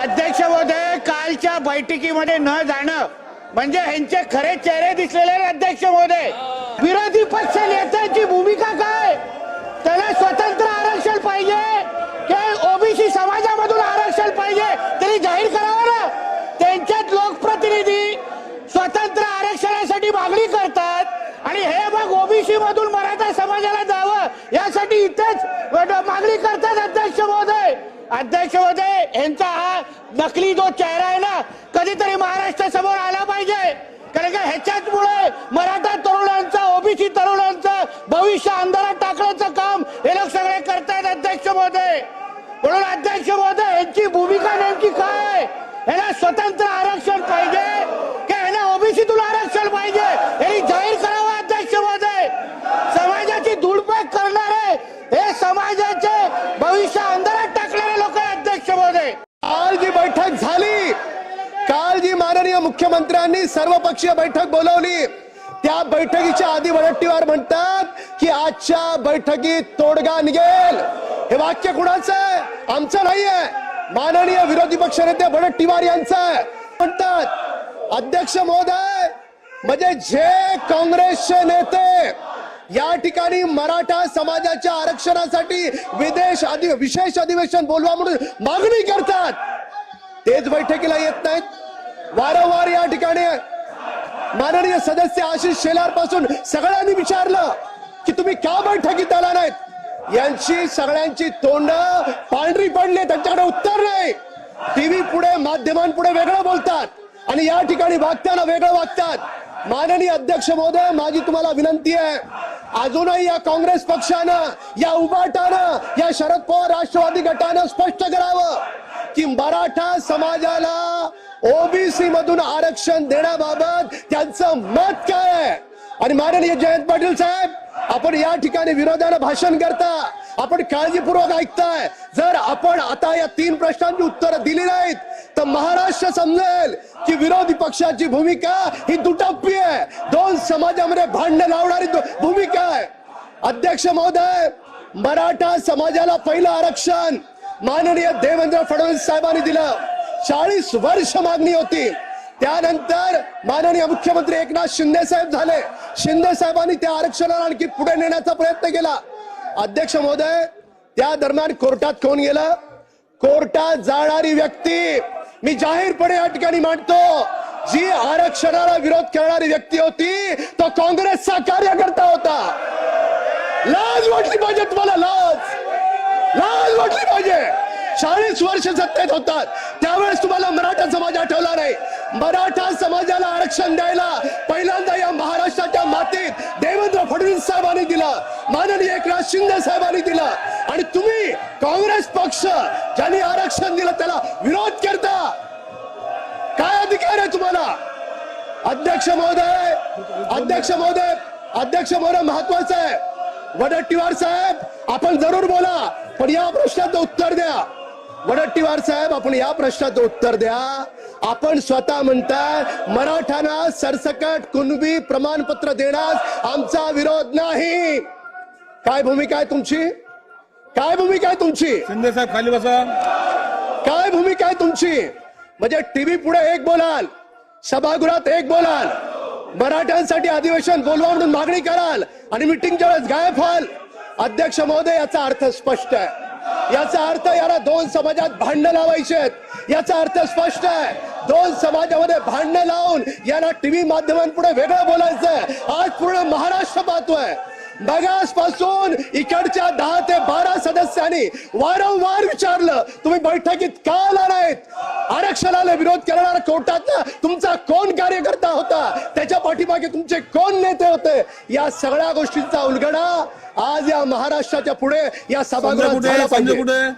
अध्यक्ष महोदय कालच्या बैठकीमध्ये न जाणं म्हणजे ह्यांचे खरे चेहरे दिसलेले अध्यक्ष महोदय. विरोधी पक्ष नेत्यांची भूमिका काय? त्याला स्वतंत्र आरक्षण पाहिजे की ओबीसी समाजामधून आरक्षण पाहिजे तरी जाहीर करावं ना? त्यांच्यात लोकप्रतिनिधी स्वतंत्र आरक्षणासाठी मागणी करतात आणि हे मग ओबीसी मधून मराठा समाजाला जावं यासाठी इथेच मागणी करतात. अध्यक्ष होते यांचा हा नकली जो चेहरा आहे ना कधीतरी महाराष्ट्र समोर आला पाहिजे. कारण का ह्याच्याचमुळे मराठा तरुणांचं ओबीसी तरुणांचं भविष्य अंधारात टाकण्याचं काम हे लोक सगळे करतायत अध्यक्ष महोदय म्हणून अध्यक्ष महोदय यांची भूमिका नेमकी काय आहे? ह्याला स्वतंत्र आरक्षण पाहिजे की ह्याला ओबीसीतून आरक्षण पाहिजे यांनी जाहीर करावं अध्यक्ष महोदय समाजाची धुळपेक करणारे हे समाजाचे भविष्य अंधारात टाकणारे लोक आहे अध्यक्ष महोदय काल जी बैठक झाली. काल जी माननीय मुख्यमंत्र्यांनी सर्वपक्षीय बैठक बोलवली. त्या बैठकीच्या आधी वडट्टीवार म्हणतात की आजच्या बैठकीत तोडगा निघेल. हे वाक्य कुणाचं आहे? आमचं नाहीये. माननीय विरोधी पक्षनेते वडट्टीवार यांचं आहे. म्हणतात अध्यक्ष महोदय म्हणजे जे काँग्रेसचे नेते या ठिकाणी मराठा समाजाच्या आरक्षणासाठी विदेश अधि विशेष अधिवेशन बोलवा म्हणून मागणी करतात. तेच बैठकीला येत नाहीत. वारंवार या ठिकाणी माननीय सदस्य आशिष शेलारपासून सगळ्यांनी विचारलं की तुम्ही का बैठकीत आला नाहीत? यांची सगळ्यांची तोंड पांढरी पडली त्यांच्याकडे उत्तर नाही. टीव्ही पुढे माध्यमांपुढे वेगळं बोलतात आणि या ठिकाणी वागताना वेगळं वागतात. माननीय अध्यक्ष महोदय माझी तुम्हाला विनंती आहे अजूनही या काँग्रेस पक्षानं या उबाटानं या शरद पवार राष्ट्रवादी गटानं स्पष्ट करावं. की मराठा समाजाला ओबीसी मधून आरक्षण देण्याबाबत त्यांचं मत काय आहे? आणि माननीय जयंत पाटील साहेब आपण या ठिकाणी विरोधाला भाषण करता आपण काळजीपूर्वक ऐकताय. जर आपण आता या तीन प्रश्नांची उत्तरं दिली नाहीत तर महाराष्ट्र समजेल की विरोधी पक्षाची भूमिका ही दुटप्पी आहे. दोन समाजामध्ये भांडण लावणारी भूमिका आहे. अध्यक्ष महोदय मराठा समाजाला पहिलं आरक्षण माननीय देवेंद्र फडणवीस साहेबांनी दिलं. चाळीस वर्ष मागणी होती. त्यानंतर माननीय मुख्यमंत्री एकनाथ शिंदे साहेब झाले. शिंदे साहेबांनी त्या आरक्षणाला आणखी पुढे नेण्याचा प्रयत्न केला. अध्यक्ष महोदय त्या दरम्यान कोर्टात कोण गेलं? कोर्टात जाणारी व्यक्ती. मी जाहीरपणे या ठिकाणी मांडतो जी आरक्षणाला विरोध करणारी व्यक्ती होती तो काँग्रेसचा कार्यकर्ता होता. लाज वाटली पाहिजे तुम्हाला लाज. वाटली पाहिजे. चाळीस वर्ष सत्तेत होतात. त्यावेळेस तुम्हाला मराठा समाज आठवला नाही. मराठा समाजाला आरक्षण द्यायला पहिल्यांदा या महाराष्ट्राच्या मातीत देवेंद्र फडणवीस साहेबांनी दिला. माननीय एकनाथ शिंदे साहेबांनी दिला. आणि तुम्ही काँग्रेस पक्ष ज्यांनी आरक्षण दिलं त्याला विरोध करता. काय अधिकार आहे तुम्हाला? अध्यक्ष महोदय अध्यक्ष महोदय अध्यक्ष महोदय महत्वाचं आहे. वडट्टीवार साहेब आपण जरूर बोला. पण या प्रश्नाचं उत्तर द्या. वडट्टीवार साहेब आपण या प्रश्नाचं उत्तर द्या. आपण स्वतः म्हणताय मराठ्यांना सरसकट कुणबी प्रमाणपत्र देण्यास आमचा विरोध नाही. काय भूमिका आहे तुमची? काय भूमिका आहे तुमची? शिंदे साहेब खाली बसा. काय भूमिका आहे तुमची? म्हणजे टीव्ही पुढे एक बोलाल सभागृहात एक बोलाल. मराठ्यांसाठी अधिवेशन बोलवा म्हणून मागणी कराल आणि मिटिंगच्या वेळेस गायब व्हाल. अध्यक्ष महोदय याचा अर्थ स्पष्ट आहे. याचा अर्थ याला दोन समाजात भांडणं लावायचे आहेत. याचा अर्थ स्पष्ट आहे. दोन समाजामध्ये भांडणं लावून याला टीव्ही माध्यमांपुढे वेगळं बोलायचं आज पूर्ण महाराष्ट्र पाहतोय. बगासपासून इकडच्या दहा ते बारा सदस्यांनी वारंवार विचारलं तुम्ही बैठकीत का आला नाहीत? आरक्षणाला विरोध करणारा कोर्टात तुमचा कोण कार्यकर्ता होता? त्याच्या पाठीमागे तुमचे कोण नेते होते? या सगळ्या गोष्टींचा उलगडा आज या महाराष्ट्राच्या पुढे या सभागृहात झाला पाहिजे.